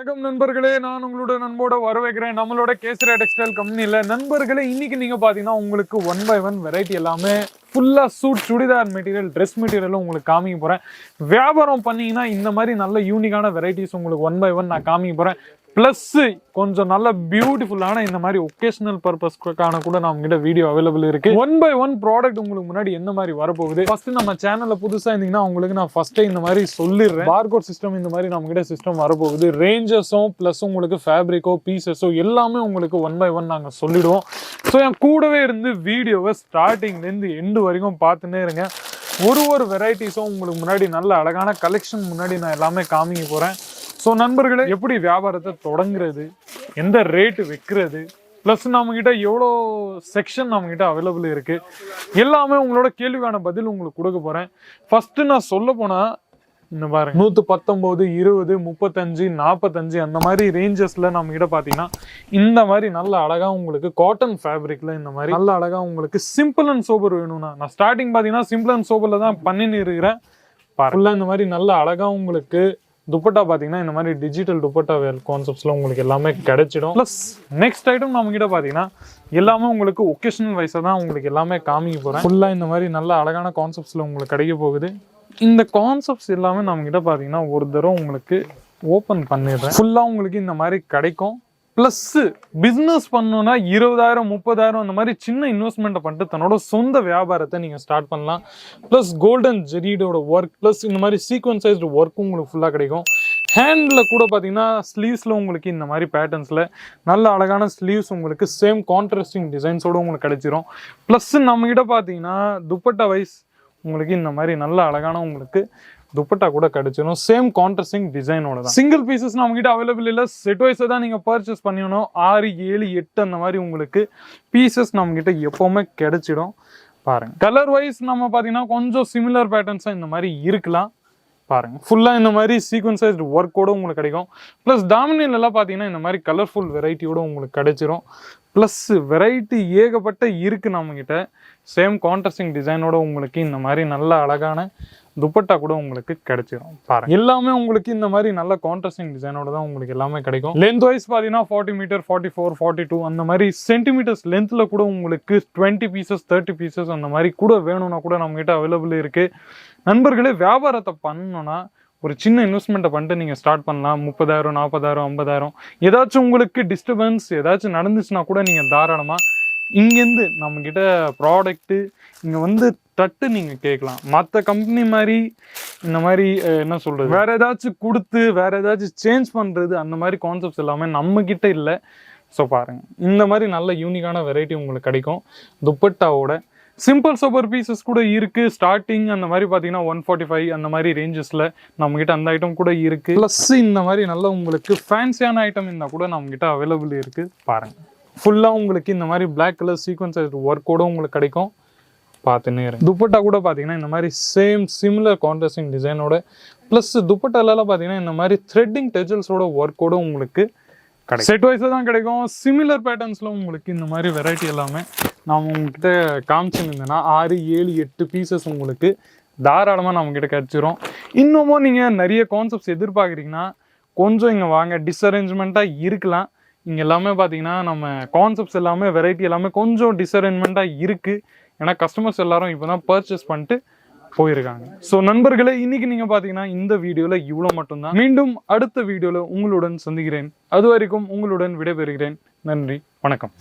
வணக்கம் நண்பர்களே நான் உங்களோட நண்போட வரவேற்கிறேன். நம்மளோட கேசரியா டெக்ஸ்டைல் கம்பெனியில் நண்பர்களே இன்னைக்கு நீங்கள் பார்த்தீங்கன்னா உங்களுக்கு ஒன் பை ஒன் வெரைட்டி எல்லாமே ஃபுல்லாக சூட் சுடிதார் மெட்டீரியல் ட்ரெஸ் மெட்டீரியலும் உங்களுக்கு காமிக்க போகிறேன் வியாபாரம் பண்ணீங்கன்னா இந்த மாதிரி நல்ல யூனிக்கான வெரைட்டிஸ் உங்களுக்கு ஒன் பை ஒன் நான் காமிக்க போகிறேன் ப்ளஸ் கொஞ்சம் நல்ல பியூட்டிஃபுல்லான இந்த மாதிரி ஒகேஷனல் பர்பஸ்க்கான கூட நம்ம கிட்ட வீடியோ அவைலபிள் இருக்கு. ஒன் பை ஒன் ப்ராடக்ட் உங்களுக்கு முன்னாடி என்ன மாதிரி வரப்போகுது? ஃபர்ஸ்ட் நம்ம சேனல்ல புதுசா இருந்தீங்கன்னா உங்களுக்கு நான் ஃபர்ஸ்டே இந்த மாதிரி சொல்லிடுறேன். பார்கோட் சிஸ்டம் இந்த மாதிரி நம்ம கிட்ட சிஸ்டம் வரப்போகுது. ரேஞ்சஸும் ப்ளஸ் உங்களுக்கு ஃபேப்ரிக்கோ பீசஸோ எல்லாமே உங்களுக்கு ஒன் பை ஒன் நாங்கள் சொல்லிடுவோம். ஸோ என் கூடவே இருந்து வீடியோவை ஸ்டார்டிங்லேருந்து எண்டு வரைக்கும் பார்த்துன்னே இருங்க. ஒரு ஒரு வெரைட்டிஸும் உங்களுக்கு முன்னாடி நல்ல அழகான கலெக்ஷன் முன்னாடி நான் எல்லாமே காமிக்க போகிறேன் ஸோ நண்பர்களே எப்படி வியாபாரத்தை தொடங்குறது எந்த ரேட்டு வைக்கிறது ப்ளஸ் நம்மக்கிட்ட எவ்வளோ செக்ஷன் நம்மக்கிட்ட அவைலபிள் இருக்குது எல்லாமே உங்களோட கேள்விக்கான பதில் உங்களுக்கு கொடுக்க போகிறேன் ஃபஸ்ட்டு நான் சொல்ல போனால் இந்த பாருங்க. நூற்று பத்தொம்போது இருபது முப்பத்தஞ்சு நாற்பத்தஞ்சு அந்த மாதிரி ரேஞ்சஸில் நம்மக்கிட்ட பார்த்தீங்கன்னா இந்த மாதிரி நல்ல அழகாக உங்களுக்கு காட்டன் ஃபேப்ரிக்கில் இந்த மாதிரி நல்ல அழகாக உங்களுக்கு சிம்பிள் அண்ட் சோபர் வேணும்னா நான் ஸ்டார்டிங் பார்த்தீங்கன்னா சிம்பிள் அண்ட் சோபரில் தான் பண்ணின்னு இருக்கிறேன். ஃபுல்லாக இந்த மாதிரி நல்ல அழகாக உங்களுக்கு துப்பட்டா பார்த்தீங்கன்னா இந்த மாதிரி டிஜிட்டல் துப்பட்டா வேர் கான்செப்ட்ஸில் உங்களுக்கு எல்லாமே கிடைச்சிடும். ப்ளஸ் நெக்ஸ்ட் ஐட்டம் நம்மக்கிட்ட பார்த்தீங்கன்னா எல்லாமே உங்களுக்கு ஒகேஷனல் வைஸாக தான் உங்களுக்கு எல்லாமே காமிக்க போகிறேன் ஃபுல்லாக இந்த மாதிரி நல்ல அழகான கான்செப்ட்ஸில் உங்களுக்கு கிடைக்க போகுது. இந்த கான்செப்ட்ஸ் எல்லாமே நம்ம கிட்ட பார்த்தீங்கன்னா ஒரு தடவை உங்களுக்கு ஓப்பன் பண்ணிடுறேன். ஃபுல்லாக உங்களுக்கு இந்த மாதிரி கிடைக்கும். ப்ளஸ்ஸு பிஸ்னஸ் பண்ணணும்னா இருபதாயிரம் முப்பதாயிரம் அந்த மாதிரி சின்ன இன்வெஸ்ட்மெண்ட்டை பண்ணிட்டு தன்னோட சொந்த வியாபாரத்தை நீங்கள் ஸ்டார்ட் பண்ணலாம். ப்ளஸ் கோல்டன் ஜெரீடோட ஒர்க் ப்ளஸ் இந்த மாதிரி சீக்வன்சைஸ்டு ஒர்க்கும் உங்களுக்கு ஃபுல்லாக கிடைக்கும். ஹேண்டில் கூட பார்த்தீங்கன்னா ஸ்லீவ்ஸில் உங்களுக்கு இந்த மாதிரி பேட்டர்ன்ஸில் நல்ல அழகான ஸ்லீவ்ஸ் உங்களுக்கு சேம் கான்ட்ராஸ்டிங் டிசைன்ஸோட உங்களுக்கு கிடைச்சிரும். ப்ளஸ் நம்மக்கிட்ட பார்த்தீங்கன்னா துப்பட்டா வைஸ் உங்களுக்கு இந்த மாதிரி நல்ல அழகான உங்களுக்கு துப்பட்டா கூட கிடைச்சிடும் சேம் கான்ட்ரஸ்டிங் டிசைனோட தான். சிங்கிள் பீசஸ் நம்ம கிட்ட அவைலபிள் இல்லை. செட் வைஸை தான் நீங்கள் பர்ச்சேஸ் பண்ணிடணும் ஆறு ஏழு எட்டு அந்த மாதிரி உங்களுக்கு பீசஸ் நம்ம கிட்ட எப்போவுமே கிடைச்சிடும். பாருங்க. கலர் வைஸ் நம்ம பார்த்தீங்கன்னா கொஞ்சம் சிமிலர் பேட்டர்ன்ஸாக இந்த மாதிரி இருக்கலாம். பாருங்க. ஃபுல்லாக இந்த மாதிரி சீக்வன்சைஸ்டு ஒர்க்கோட உங்களுக்கு கிடைக்கும். ப்ளஸ் டாமினியன்லாம் பார்த்தீங்கன்னா இந்த மாதிரி கலர்ஃபுல் வெரைட்டியோட உங்களுக்கு கிடைச்சிரும். ப்ளஸ் வெரைட்டி ஏகப்பட்ட இருக்குது நம்மக்கிட்ட சேம் கான்ட்ரஸ்டிங் டிசைனோட உங்களுக்கு இந்த மாதிரி நல்ல அழகான துப்பட்டா கூட உங்களுக்கு கிடைச்சிடும் பாருங்க. எல்லாமே உங்களுக்கு இந்த மாதிரி நல்ல கான்ட்ராஸ்டிங் டிசைனோட தான் உங்களுக்கு எல்லாமே கிடைக்கும். லென்த் வைஸ் பார்த்தீங்கன்னா forty metre forty four forty two அந்த மாதிரி சென்டிமீட்டர்ஸ் லென்த்தில் கூட உங்களுக்கு டுவெண்ட்டி பீசஸ் தேர்ட்டி பீசஸ் அந்த மாதிரி கூட வேணும்னா கூட நம்மகிட்ட அவைலபிள் இருக்குது நண்பர்களே வியாபாரத்தை பண்ணணும்னா ஒரு சின்ன இன்வெஸ்ட்மெண்ட்டை பண்ணிட்டு நீங்கள் ஸ்டார்ட் பண்ணலாம். முப்பதாயிரம் நாற்பதாயிரம் ஐம்பதாயிரம். ஏதாச்சும் உங்களுக்கு டிஸ்டர்பன்ஸ் ஏதாச்சும் நடந்துச்சுன்னா கூட நீங்கள் தாராளமாக இங்கேருந்து நம்மக்கிட்ட ப்ராடக்ட்டு இங்கே வந்து தட்டு நீங்கள் கேட்கலாம். மற்ற கம்பெனி மாதிரி இந்த மாதிரி என்ன சொல்கிறது வேற ஏதாச்சும் கொடுத்து வேற ஏதாச்சும் சேஞ்ச் பண்ணுறது அந்த மாதிரி கான்செப்ட்ஸ் எல்லாமே நம்ம கிட்ட இல்லை. ஸோ பாருங்கள் இந்த மாதிரி நல்ல யூனிக்கான வெரைட்டி உங்களுக்கு கிடைக்கும். துப்பட்டாவோட சிம்பிள் சூப்பர் பீசஸ் கூட இருக்கு. ஸ்டார்டிங் அந்த மாதிரி பார்த்தீங்கன்னா ஒன் ஃபார்ட்டி ஃபைவ் அந்த மாதிரி ரேஞ்சஸில் நம்மகிட்ட அந்த ஐட்டம் கூட இருக்கு. ப்ளஸ் இந்த மாதிரி நல்ல உங்களுக்கு ஃபேன்சியான ஐட்டம் இருந்தால் கூட நம்மகிட்ட அவைலபிள் இருக்கு. பாருங்க. ஃபுல்லாக உங்களுக்கு இந்த மாதிரி பிளாக் கலர் சீக்வன்ஸ் ஒர்க்கோட உங்களுக்கு கிடைக்கும். பார்த்துன்னே துப்பட்டா கூட பார்த்தீங்கன்னா இந்த மாதிரி சேம் சிமிலர் கான்ட்ராஸ்டிங் டிசைனோட ப்ளஸ் துப்பட்டாலெல்லாம் பார்த்தீங்கன்னா இந்த மாதிரி த்ரெட்டிங் டெஜல்ஸோட ஒர்க்கோட உங்களுக்கு கிடைக்கும். செட் வைஸாக தான் கிடைக்கும். சிமிலர் பேட்டர்ன்ஸில் உங்களுக்கு இந்த மாதிரி வெரைட்டி எல்லாமே நான் உங்ககிட்ட காமிச்சிருந்தேன்னா ஆறு ஏழு எட்டு பீசஸ் உங்களுக்கு தாராளமாக நம்மக்கிட்ட கிடச்சிரும். இன்னமும் நீங்கள் நிறைய கான்செப்ட்ஸ் எதிர்பார்க்குறீங்கன்னா கொஞ்சம் இங்கே வாங்க. டிஸ்அரேஞ்ச்மெண்ட்டாக இருக்கலாம். இங்கே எல்லாமே பார்த்தீங்கன்னா நம்ம கான்செப்ட்ஸ் எல்லாமே வெரைட்டி எல்லாமே கொஞ்சம் டிஸ்அரேஞ்ச்மெண்ட்டாக இருக்குது ஏன்னா கஸ்டமர்ஸ் எல்லாரும் இப்போ தான் பர்ச்சேஸ் பண்ணிட்டு போயிருக்காங்க. ஸோ நண்பர்களே இன்னைக்கு நீங்க பாத்தீங்கன்னா இந்த வீடியோல இவ்வளோ மட்டும்தான். மீண்டும் அடுத்த வீடியோல உங்களுடன் சந்திக்கிறேன். அது வரைக்கும் உங்களுடன் விடைபெறுகிறேன். நன்றி வணக்கம்.